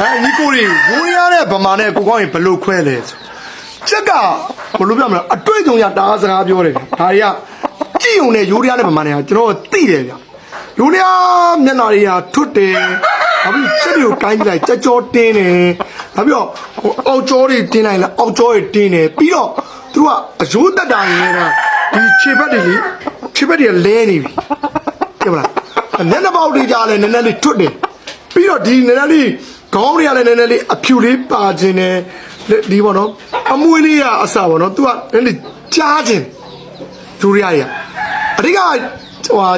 အဲညီကိုတွေရိုးရတဲ့ဗမာနဲ့ကိုကောင်းရင်ဘယ်လိုခွဲလဲဆိုချက်ကဘယ်လိုပြောမလဲအတွေ့အကြုံရတားစကားပြောတယ်ဗျဒါတွေကကြည့်ုံနဲ့ရိုးရတဲ့ဗမာနဲ့ကကျွန်တော်သိတယ်ဗျရိုးရမျက်နှာတွေကထွတ်တယ်နောက်ပြီးချက်တွေကိုကိုင်းကြည့်လိုက်ကြက်ကြောတင်းတယ်နောက်ပြီးတော့ဟိုအောက်ကြောတွေတင်းလိုက်လားအောက်ကြောတွေတင်းတယ်ပြီးတော့သူကအယိုးတက်တာရင်းကဒီခြေဘက်တွေလေခြေဘက်တွေကလဲနေပြီကြည့်မလားမျက်နှာပေါက်တွေကြားလဲနည်းနည်းလေးထွတ်တယ်ပြီးတော့ဒီနည်းနည်းလေး ခေါင်းတွေကလည်းနည်းနည်းလေးအဖြူလေးပါခြင်းနဲ့ဒီပေါ့နော်အမွှေးလေးကအစပေါ့နော် तू ကနည်းနည်းကြားခြင်းယူရီးယားကြီးအဓိကဟိုဟာ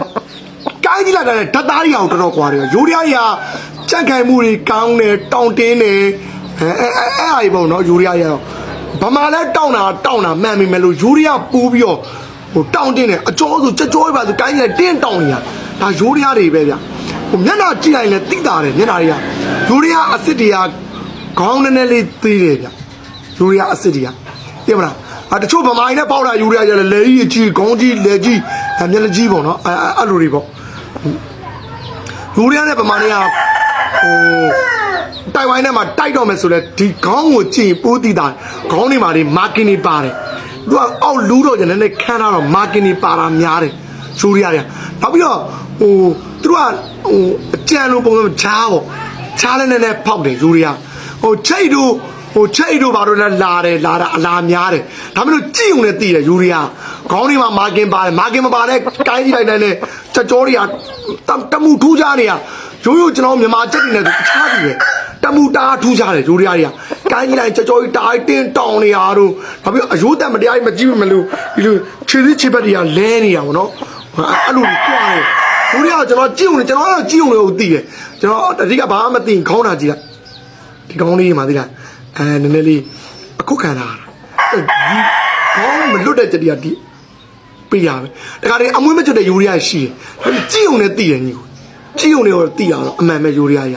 ကိုင်းကြည့်လိုက်တဲ့ဓာတ်သားတွေအောင်တော်တော်ကွာတယ်ယူရီးယားကြီးကကြက်ခိုင်မှုတွေကောင်းတယ်တောင့်တင်းတယ်အဲအဲအဲအဲ့အားကြီးပေါ့နော်ယူရီးယားကြီးဗမာလဲတောင့်တာတောင့်တာမှန်ပြီမဲ့လို့ယူရီးယားပူးပြီးတော့ဟိုတောင့်တင်းတယ်အကျော်ဆိုကြက်ကြောပဲပါဆိုကိုင်းကြည့်လိုက်တင်းတောင့်နေတာဒါယူရီးယားတွေပဲဗျ ဟိုမျက်နှာကြည့်လိုက်လဲတိတာတယ်မျက်နှာတွေကယူရီးယားအစစ်တွေကခေါင်းနည်းနည်းလေးသေးတယ်ဗျယူရီးယားအစစ်တွေကသိမလားအတချို့ဗမာကြီးနဲ့ပေါက်တာယူရီးယားကျလည်းလေကြီးအကြီးခေါင်းကြီးလေကြီးအမျက်လက်ကြီးပေါ့နော်အဲအဲ့လိုတွေပေါ့ယူရီးယားနဲ့ဗမာတွေကဟိုတိုင်ဝမ်နဲ့မှာတိုက်တော့မယ်ဆိုလဲဒီခေါင်းကိုကြည့်ရင်ပိုးတိတာခေါင်းတွေမှာဒီမာကင်တွေပါတယ်သူကအောက်လူးတော့ကျလည်းခန်းထားတော့မာကင်တွေပါတာများတယ်ယူရီးယားတွေကနောက်ပြီးတော့ဟို သူတို့ကဟိုအကြံလိုပုံစံချားပေါ့ချားလည်းနည်းနည်းဖောက်တယ်ယူရီးယားဟိုချိတ်တို့ဟိုချိတ်တို့ဘာလို့လဲလာတယ်လာတာအလားများတယ်ဒါမှမဟုတ်ကြည့်ုံနဲ့တည်တယ်ယူရီးယားခေါင်းတွေမှာမာကင်ပါတယ်မာကင်မပါတဲ့ကိုင်းကြည့်လိုက်တဲ့နဲ့ချက်ကြောတွေကတမှုထူးကြနေရရိုးရိုးကျွန်တော်မြန်မာချက်တွေနဲ့တခြားပြီပဲတမှုတားထူးကြတယ်ယူရီးယားတွေကကိုင်းကြည့်လိုက်ချက်ကြောကြီးတားတင်းတောင်းနေရတော့ဘာဖြစ်အယိုးတက်မတရားကြီးမကြည့်မလို့ဒီလိုခြေစည်းခြေဘက်တွေကလဲနေရပါတော့အဲ့လိုကြွားတယ် ယူရီးယားကျွန်တော်ကြည့်ုံနဲ့ကျွန်တော်ကတော့ကြည့်ုံလို့သိတယ်ကျွန်တော်အဓိကဘာမှမသိခေါင်းတာကြည့်လိုက်ဒီကောင်းလေးမှာသိလားအဲနည်းနည်းလေးအခုခံတာဒီကောင်းမလွတ်တဲ့ကြတိကဒီပြရမယ်တခါတည်းအမွေးမကျွတ်တဲ့ယူရီးယားရှိတယ်ဒါပေမဲ့ကြည့်ုံနဲ့သိတယ်ညီကိုကြည့်ုံနဲ့တော့သိရတော့အမှန်ပဲယူရီးယားရ